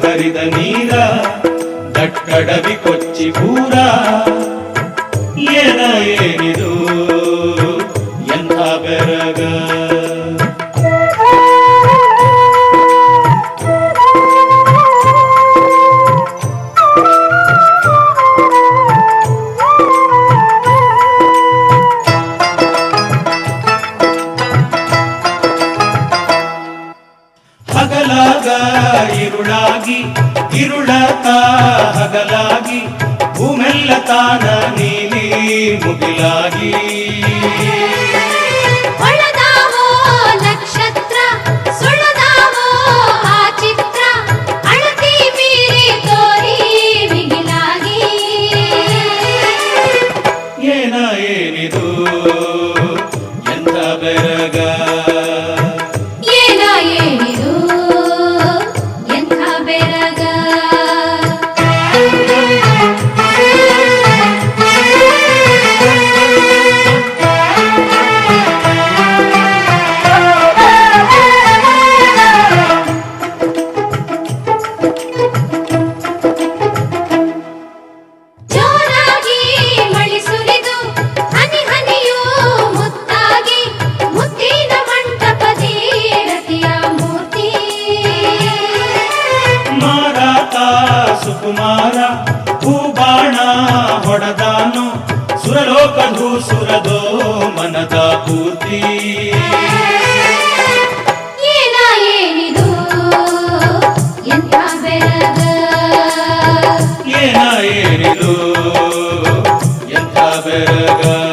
ಹರಿದ ನೀರ ದಟ್ಟಡವಿ ಕೊಚ್ಚಿ ಪೂರ ಏನ ಏನಿದು ಇರುಳಾಗಿ ಇರುಳತ ಹಗಲಾಗಿ ಭೂಮೆಲ್ಲ ತಾನ ನೀಲಿ ಮುಗಿಲಾಗಿ. ಏನ ಏನಿದು ಎಂದ ಬೆರಗ? ದಾನ ಭೂಬಾಣ ಹೊಡದಾನು. ಸುರಲೋಕಧೂ ಸುರದೋ ಮನದ ಪೂರ್ತಿ. ಏನ ಏನಿದು? ಎಂಥ ಬೆರಗ